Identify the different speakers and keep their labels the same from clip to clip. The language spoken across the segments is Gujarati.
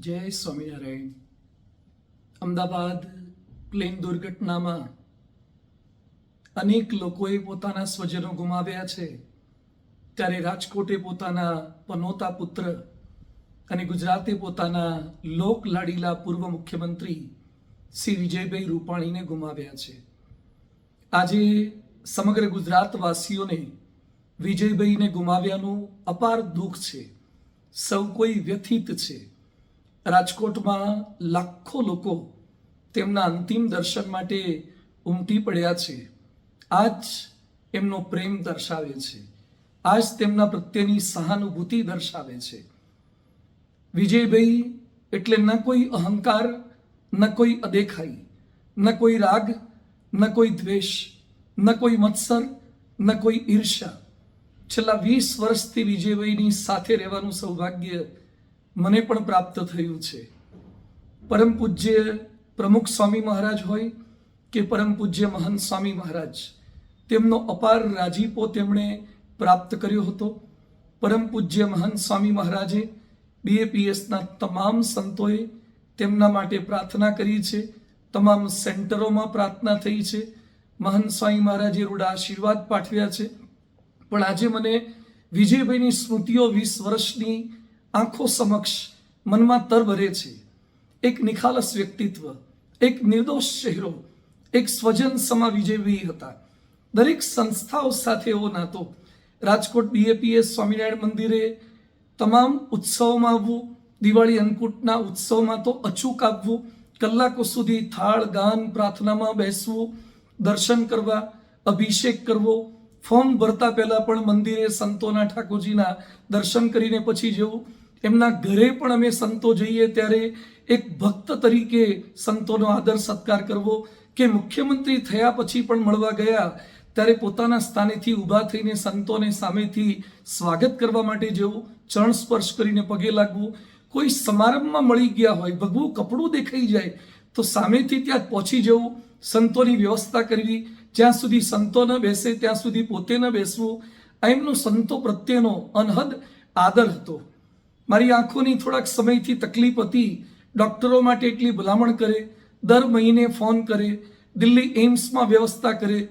Speaker 1: જય સ્વામિનારાયણ. અમદાવાદ પ્લેન દુર્ઘટનામાં અનેક લોકોએ પોતાના સ્વજનો ગુમાવ્યા છે. ત્યારે રાજકોટે પોતાના પનોતા પુત્ર અને ગુજરાતે પોતાના લોક લાડીલા પૂર્વ મુખ્યમંત્રી શ્રી વિજયભાઈ રૂપાણીને ગુમાવ્યા છે. આજે સમગ્ર ગુજરાતવાસીઓને વિજયભાઈને ગુમાવ્યાનું અપાર દુઃખ છે. સૌ કોઈ વ્યથિત છે. રાજકોટમાં લાખો લોકો તેમના અંતિમ દર્શન માટે ઉમટી પડ્યા છે. આજ એમનો પ્રેમ દર્શાવે છે. આજ તેમના પ્રત્યેની સહાનુભૂતિ દર્શાવે છે. વિજયભાઈ એટલે ન કોઈ અહંકાર, ન કોઈ અદેખાઈ, ન કોઈ રાગ, ન કોઈ દ્વેષ, ન કોઈ મત્સર, ન કોઈ ઈર્ષા છેલ્લા વીસ વર્ષથી વિજયભાઈની સાથે રહેવાનું સૌભાગ્ય મને પણ પ્રાપ્ત થયું છે. પરમ પૂજ્ય પ્રમુખ સ્વામી મહારાજ હોય કે પરમ પૂજ્ય મહંત સ્વામી મહારાજ, તેમનો અપાર રાજીપો તેમણે પ્રાપ્ત કર્યો હતો. પરમ પૂજ્ય મહંત સ્વામી મહારાજે બીએપીએસના તમામ સંતોએ તેમના માટે પ્રાર્થના કરી છે. તમામ સેન્ટરોમાં પ્રાર્થના થઈ છે. મહંત સ્વામી મહારાજે રૂડા આશીર્વાદ પાઠવ્યા છે. પણ આજે મને વિજયભાઈની સ્મૃતિઓ વીસ વર્ષની આંખો સમક્ષ મનમાં તર ભરે છે. એક નિખાલસ વ્યક્તિત્વ, એક નિર્દોષ ચહેરો, એક સ્વજન સમા વિજયવી હતા. દરેક સંસ્થાઓ સાથે એવો નાતો. રાજકોટ બીએપીએસ સ્વામિનારાયણ મંદિરે તમામ ઉત્સવમાં આવવું, દિવાળી અન્નકૂટના ઉત્સવમાં તો અચૂક આવવું કલાકો સુધી થાળ, ગાન, પ્રાર્થનામાં બેસવું, દર્શન કરવા, અભિષેક કરવો ફોર્મ ભરતા પહેલાં પણ મંદિરે સંતોના ઠાકોરજીના દર્શન કરીને પછી જવું એમના ઘરે પણ અમે સંતો જઈએ ત્યારે એક ભક્ત તરીકે સંતોનો આદર સત્કાર કરવો કે મુખ્યમંત્રી થયા પછી પણ મળવા ગયા ત્યારે પોતાના સ્થાનેથી ઊભા થઈને સંતોને સામેથી સ્વાગત કરવા માટે જવું ચરણ સ્પર્શ કરીને પગે લાગવું, કોઈ સમારંભમાં મળી ગયા હોય, ભગવું કપડું દેખાઈ જાય, તો સામેથી ત્યાં પહોંચી જવું, સંતોની વ્યવસ્થા કરવી, જ્યાં સુધી સંતો ન બેસે ત્યાં સુધી પોતે ન બેસવું એમનો સંતો પ્રત્યેનો અનહદ આદર હતો. મારી આંખોની થોડાક સમયથી તકલીફ હતી. ડૉક્ટરો માટે એટલી ભલામણ કરે, દર મહિને ફોન કરે, દિલ્હી એમ્સમાં વ્યવસ્થા કરે.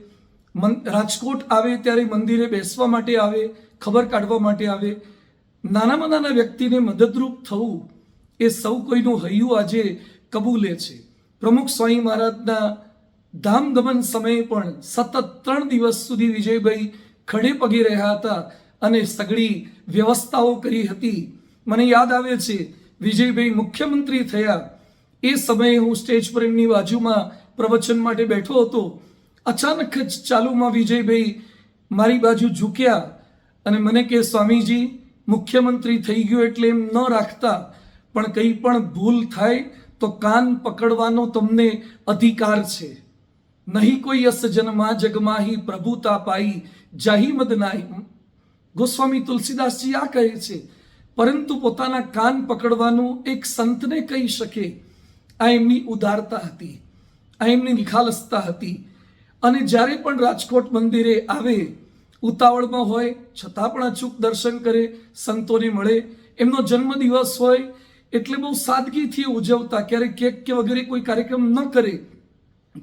Speaker 1: મન, રાજકોટ આવે ત્યારે મંદિરે બેસવા માટે આવે, ખબર કાઢવા માટે આવે. નાનામાં નાના વ્યક્તિને મદદરૂપ થવું એ સૌ કોઈનું હૈયું આજે કબૂલે છે. પ્રમુખ સ્વામી મહારાજના ધામગમન સમયે પણ સતત ત્રણ દિવસ સુધી વિજયભાઈ ખડે પગે રહ્યા હતા અને સઘળી વ્યવસ્થાઓ કરી હતી. મને યાદ આવે છે, વિજયભાઈ મુખ્યમંત્રી થયા. એ સમયે હું સ્ટેજ પર એમની બાજુમાં પ્રવચન માટે બેઠો હતો. અચાનક જ ચાલુમાં વિજયભાઈ મારી બાજુ ઝૂક્યા અને મને કે, સ્વામીજી, મુખ્યમંત્રી થઈ ગયો એટલે એમ ન રાખતા. પણ કંઈ પણ ભૂલ થાય તો કાન પકડવાનો તમને અધિકાર છે. નહીં કોઈ અસ જન્મા જગમાહી પ્રભુતા પાઈ, જાહી મદ નાહી ગોસ્વામી તુલસીદાસજી આ કહે છે પરંતુ પોતાના કાન પકડવાનું એક સંતને કહી શકે. આ એમની ઉદારતા હતી. આ એમની નિખાલસતા હતી. અને જ્યારે પણ રાજકોટ મંદિરે આવે, ઉતાવળમાં હોય, છતાં પણ અચૂક દર્શન કરે, સંતોને મળે, એમનો જન્મદિવસ હોય, એટલે બહુ સાદગીથી ઉજવતા, ક્યારેક કેક કે વગેરે કોઈ કાર્યક્રમ ન કરે.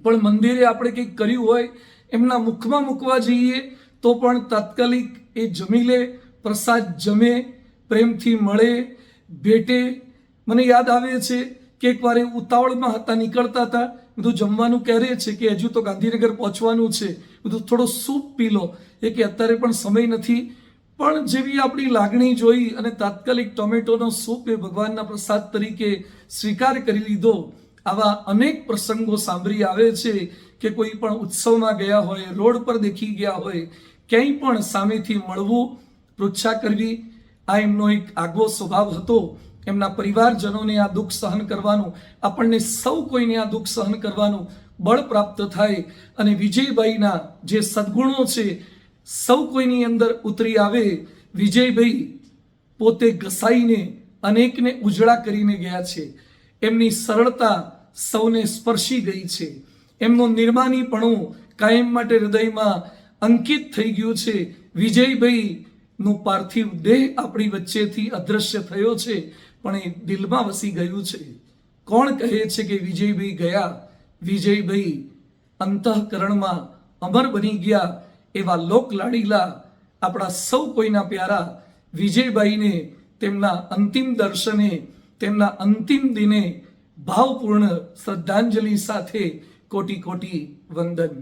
Speaker 1: પણ મંદિરે આપણે કંઈક કર્યું હોય, એમના મુખમાં મૂકવા જઈએ, તો પણ તાત્કાલિક એ જમી લે, પ્રસાદ જમે પ્રેમથી મળે, ભેટે. મને યાદ આવે છે કે એકવાર એ ઉતાવળમાં હતા, નીકળતા હતા. બધું જમવાનું કહે છે? કે હજુ તો ગાંધીનગર પહોંચવાનું છે. બધું થોડો સૂપ પી લો. એ કે, અત્યારે પણ સમય નથી. પણ જેવી આપણી લાગણી જોઈ અને તાત્કાલિક ટોમેટોનો સૂપ એ ભગવાનના પ્રસાદ તરીકે સ્વીકાર કરી લીધો, આવા અનેક પ્રસંગો સાંભળી આવે છે કે કોઈ પણ ઉત્સવમાં ગયા હોય, રોડ પર દેખી ગયા હોય, ક્યાંય પણ સામેથી મળવું, પૃચ્છા કરવી આ એમનો એક આગવો સ્વભાવ હતો. એમના પરિવારજનોને આ દુઃખ સહન કરવાનું, આપણને સૌ કોઈને આ દુઃખ સહન કરવાનું બળ પ્રાપ્ત થાય અને વિજયભાઈના જે સદગુણો છે, સૌ કોઈની અંદર ઉતરી આવે. વિજયભાઈ પોતે ઘસાઈને અનેકને ઉજળા કરીને ગયા છે. એમની સરળતા સૌને સ્પર્શી ગઈ છે. એમનું નિર્માનીપણું કાયમ માટે હૃદયમાં અંકિત થઈ ગયું છે. વિજયભાઈ નું પાર્થિવ દેહ આપણી વચ્ચેથી અદ્રશ્ય થયો છે, પણ એ દિલમાં વસી ગયું છે. કોણ કહે છે કે વિજયભાઈ ગયા? વિજયભાઈ અંતઃકરણમાં અમર બની ગયા એવા લોકલાડીલા આપણા સૌ કોઈના પ્યારા વિજયભાઈને તેમના અંતિમ દર્શને, તેમના અંતિમ દિને ભાવપૂર્ણ શ્રદ્ધાંજલિ સાથે કોટી કોટી વંદન.